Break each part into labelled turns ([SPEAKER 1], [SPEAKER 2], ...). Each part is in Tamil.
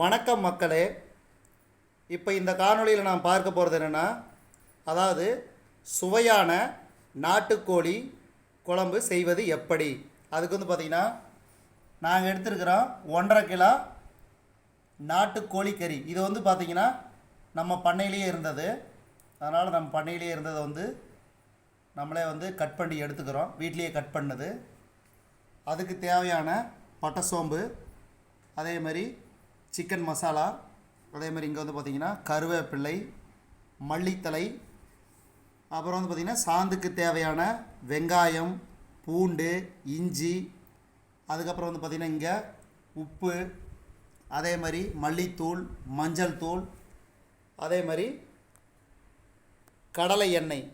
[SPEAKER 1] வணக்கம் மக்களே. இப்போ இந்த காணொளியில் நான் பார்க்க போகிறது என்னென்னா அதாவது சுவையான நாட்டுக்கோழி குழம்பு செய்வது எப்படி? அதுக்கு வந்து பார்த்திங்கன்னா நாங்கள் எடுத்துருக்கிறோம் ஒன்றரை கிலோ நாட்டுக்கோழி கறி. இது வந்து பார்த்திங்கன்னா நம்ம பண்ணையிலேயே இருந்தது. அதனால் நம்ம பண்ணையிலேயே இருந்ததை வந்து நம்மளே வந்து கட் பண்ணி எடுத்துக்கிறோம். வீட்லேயே கட் பண்ணது. அதுக்கு தேவையான பட்டை சோம்பு அதே மாதிரி சிக்கன் மசாலா அதே மாதிரி இங்கே வந்து பார்த்திங்கன்னா கருவேப்பிள்ளை மல்லித்தலை அப்புறம் வந்து பார்த்திங்கன்னா சாந்துக்கு தேவையான வெங்காயம் பூண்டு இஞ்சி அதுக்கப்புறம் வந்து பார்த்திங்கன்னா இங்கே உப்பு அதே மாதிரி மல்லித்தூள் மஞ்சள் தூள் அதே மாதிரி கடலை எண்ணெய்.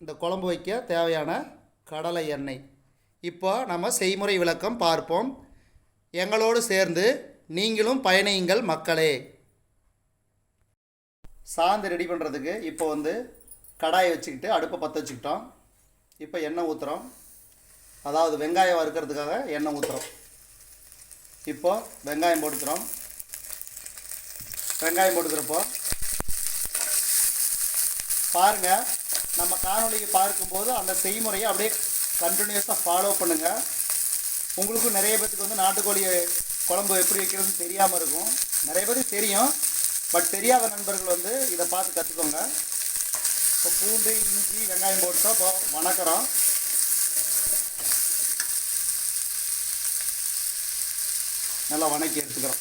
[SPEAKER 1] இந்த குழம்பு வைக்க தேவையான கடலை எண்ணெய். இப்போ நம்ம செய்முறை விளக்கம் பார்ப்போம். எங்களோடு சேர்ந்து நீங்களும் பயணியுங்கள் மக்களே. சாந்து ரெடி பண்ணுறதுக்கு இப்போ வந்து கடாயை வச்சுக்கிட்டு அடுப்பை பற்ற வச்சுக்கிட்டோம். இப்போ எண்ணெய் ஊற்றுறோம் அதாவது வெங்காயம் வறுக்கிறதுக்காக எண்ணெய் ஊற்றுறோம் இப்போ வெங்காயம் போட்டுக்கிறோம். வெங்காயம் போட்டுக்கிறப்போ பாருங்கள் நம்ம காணொளியை பார்க்கும்போது அந்த செய்முறையை அப்படியே கண்டினியூஸாக ஃபாலோ பண்ணுங்கள் உங்களுக்கும் நிறைய பேர்த்துக்கு வந்து நாட்டுக்கோழி குழம்பு எப்படி வைக்கிறதுன்னு தெரியாமல் இருக்கும். நிறைய பேருக்கு தெரியும். பட் தெரியாத நண்பர்கள் வந்து இதை பார்த்து கற்றுக்கோங்க இப்போ பூண்டு இஞ்சி வெங்காயம் போட்டு இப்போ வணக்கிறோம். நல்லா வணக்கி எடுத்துக்கிறோம்.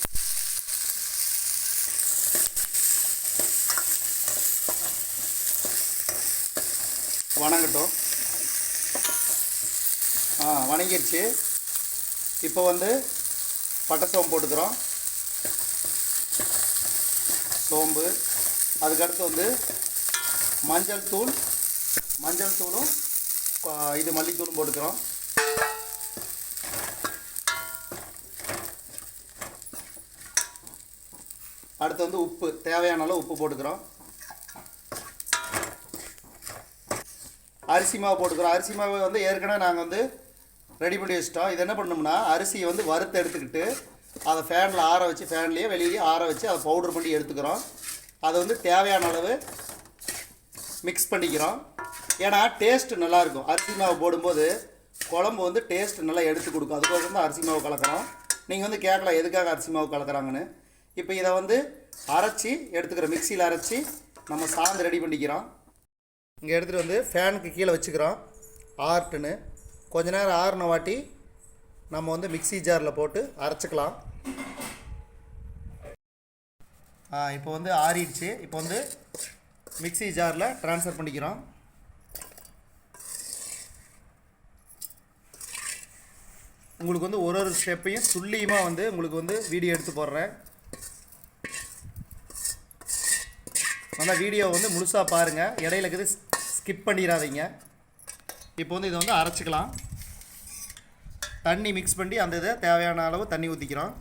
[SPEAKER 1] வணங்கட்டும். ஆ வணங்கிருச்சு. இப்போ வந்து பட்டை சோம்பு போட்டுக்கிறோம். சோம்பு. அதுக்கடுத்து வந்து மஞ்சள் தூள் மஞ்சள் தூளும் இது மல்லித்தூளும் போட்டுக்கிறோம். அடுத்து வந்து உப்பு தேவையான அளவு உப்பு போட்டுக்கிறோம். அரிசி மாவு போட்டுக்கிறோம். அரிசி மாவு வந்து ஏற்கனவே நாங்கள் வந்து ரெடி பண்ணி வச்சிட்டோம். இது என்ன பண்ணோம்னா அரிசியை வந்து வறுத்து எடுத்துக்கிட்டு அதை ஃபேனில் ஆற வச்சு ஃபேன்லேயே வெளியிலேயே ஆற வச்சு அதை பவுடர் பண்ணி எடுத்துக்கிறோம். அதை வந்து தேவையான அளவு மிக்ஸ் பண்ணிக்கிறோம். ஏன்னா டேஸ்ட் நல்லாயிருக்கும் அரிசி மாவு போடும்போது குழம்பு வந்து டேஸ்ட் நல்லா எடுத்து கொடுக்கும். அதுக்கோசரம் தான் அரிசி மாவு கலக்கிறோம். நீங்கள் வந்து கேட்கலாம் எதுக்காக அரிசி மாவு கலக்கிறாங்கன்னு. இப்போ இதை வந்து அரைச்சி எடுத்துக்கிறோம் மிக்சியில் அரைச்சி நம்ம சாந்து ரெடி பண்ணிக்கிறோம். இங்கே எடுத்துகிட்டு வந்து ஃபேனுக்கு கீழே வச்சுக்கிறோம். ஆர்ட்டுன்னு கொஞ்ச நேரம் ஆறின வாட்டி நம்ம வந்து மிக்ஸி ஜாரில் போட்டு அரைச்சிக்கலாம். இப்போ வந்து ஆறிடுச்சு. இப்போ வந்து மிக்ஸி ஜாரில் ட்ரான்ஸ்ஃபர் பண்ணிக்கிறோம். உங்களுக்கு வந்து ஒரு ஒரு ஸ்டெப்பையும் துல்லியமாக வந்து உங்களுக்கு வந்து வீடியோ எடுத்து போடுறேன். அந்த வீடியோ வந்து முழுசாக பாருங்கள் இடையில இருக்குது ஸ்கிப் பண்ணிடாதீங்க. இப்போ வந்து இதை வந்து அரைச்சிக்கலாம். தண்ணி மிக்ஸ் பண்ணி அந்த இதை தேவையான அளவு தண்ணி ஊற்றிக்கிறோம்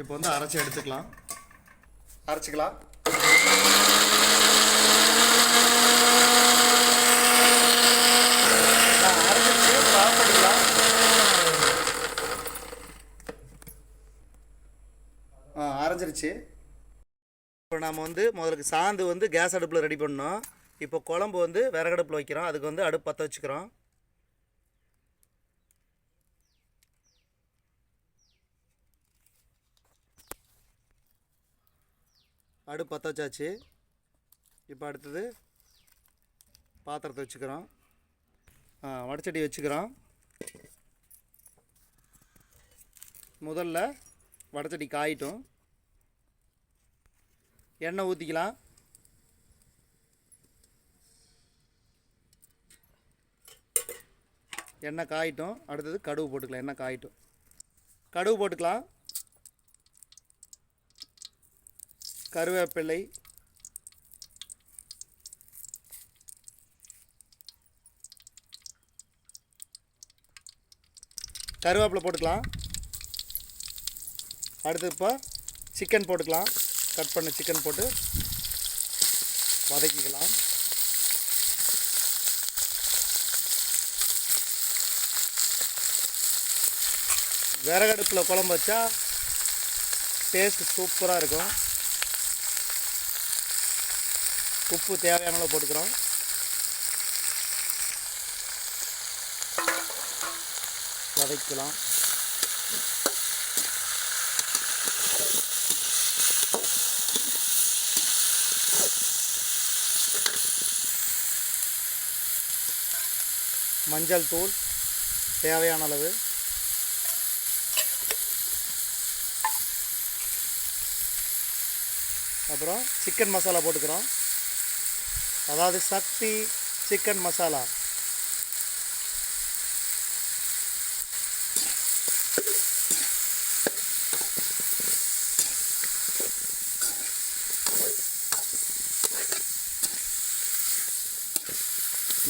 [SPEAKER 1] இப்போ வந்து அரைச்சி எடுத்துக்கலாம். அரைச்சிக்கலாம். ஆ அரைஞ்சிருச்சு இப்போ நாம் வந்து முதலுக்கு சாந்து வந்து கேஸ் அடுப்பில் ரெடி பண்ணோம் இப்போ குழம்பு வந்து விறகடுப்பில் வைக்கிறோம். அதுக்கு வந்து அடுப்பு பற்ற வச்சுக்கிறோம். அடுப்பு பற்ற வச்சாச்சு. இப்போ அடுத்தது பாத்திரத்தை வச்சுக்கிறோம். வடச்சட்டி வச்சுக்கிறோம். முதல்ல வடச்சட்டி காயிட்டும். எண்ணெய் ஊற்றிக்கலாம் எண்ணெய் காயிட்டும். அடுத்தது கடுகு போட்டுக்கலாம். எண்ணெய் காயிட்டும். கடுகு போட்டுக்கலாம். கருவேப்பிள்ளை கருவேப்பிலை போட்டுக்கலாம். அடுத்து இப்போ சிக்கன் போட்டுக்கலாம். கட் பண்ண சிக்கன் போட்டு வதக்கிக்கலாம். விறகடுப்பில் குழம்பு வச்சா டேஸ்ட்டு சூப்பராக இருக்கும் உப்பு தேவையான அளவு போட்டுக்கிறோம். வதக்கலாம் மஞ்சள் தூள் தேவையான அளவு. அப்புறம் சிக்கன் மசாலா போட்டுக்கிறோம். அதாவது சக்தி சிக்கன் மசாலா.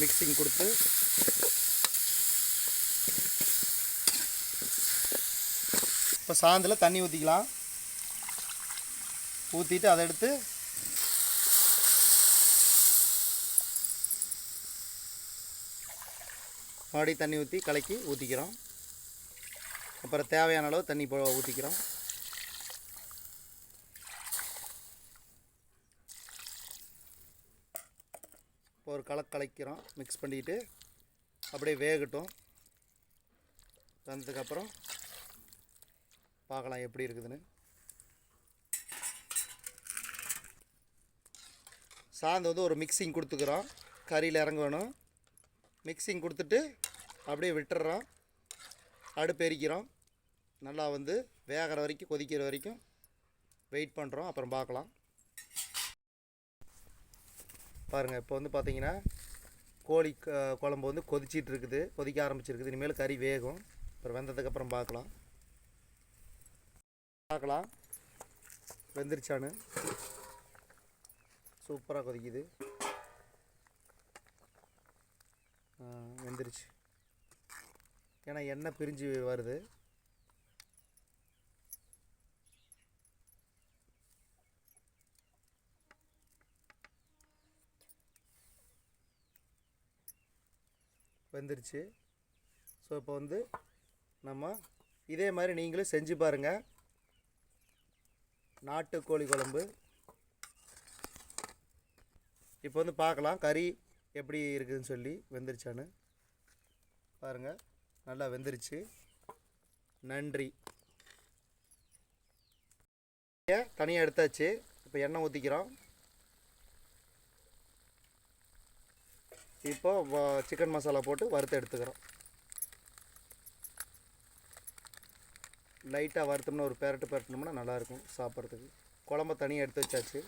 [SPEAKER 1] மிக்சிங் கொடுத்து இப்போ சாந்தில் தண்ணி ஊற்றிக்கலாம் ஊற்றிட்டு அதை எடுத்து மறுபடி தண்ணி ஊற்றி கலக்கி ஊற்றிக்கிறோம் அப்புறம் தேவையான அளவு தண்ணி போ ஊற்றிக்கிறோம் இப்போ ஒரு கலக்கு கலக்கிறோம். மிக்ஸ் பண்ணிக்கிட்டு அப்படியே வேகட்டும். வந்ததுக்கப்புறம் பார்க்கலாம் எப்படி இருக்குதுன்னு. சாந்து வந்து ஒரு மிக்சிங் கொடுத்துக்குறோம். கறியில் இறங்கணும். மிக்சிங் கொடுத்துட்டு அப்படியே விட்டுறோம். அடுப்பு எரிக்கிறோம். நல்லா வந்து வேகிற வரைக்கும் கொதிக்கிற வரைக்கும் வெயிட் பண்ணுறோம் அப்புறம் பார்க்கலாம். பாருங்கள் இப்போ வந்து பார்த்தீங்கன்னா கோழி க- குழம்பு வந்து கொதிச்சிட்டு இருக்குது. கொதிக்க ஆரம்பிச்சிருக்குது. இனிமேல் கறி வேகும். அப்புறம் வெந்ததுக்கப்புறம் பார்க்கலாம். பார்க்கலாம். வெந்துருச்சான்னு. சூப்பராக கொதிக்குது. வெந்துருச்சு. ஏன்னா எண்ணெய் பிரிஞ்சு வருது. வெந்துருச்சு. ஸோ இப்போ வந்து நம்ம இதே மாதிரி நீங்களும் செஞ்சு பாருங்கள் நாட்டுக்கோழி குழம்பு. இப்போ வந்து பார்க்கலாம். கறி எப்படி இருக்குதுன்னு சொல்லி வெந்துருச்சான்னு. பாருங்கள் நல்லா வெந்துருச்சு. நன்றி. தனியாக எடுத்தாச்சு. இப்போ எண்ணெய் ஊற்றிக்கிறோம் இப்போ வ- சிக்கன் மசாலா போட்டு வறுத்து எடுத்துக்கிறோம். லைட்டாக வறுத்தோம்னா ஒரு பேரட்டு பெரட்டணும்னா நல்லாயிருக்கும் சாப்பிட்றதுக்கு. குழம்ப தனியாக எடுத்து வச்சாச்சு.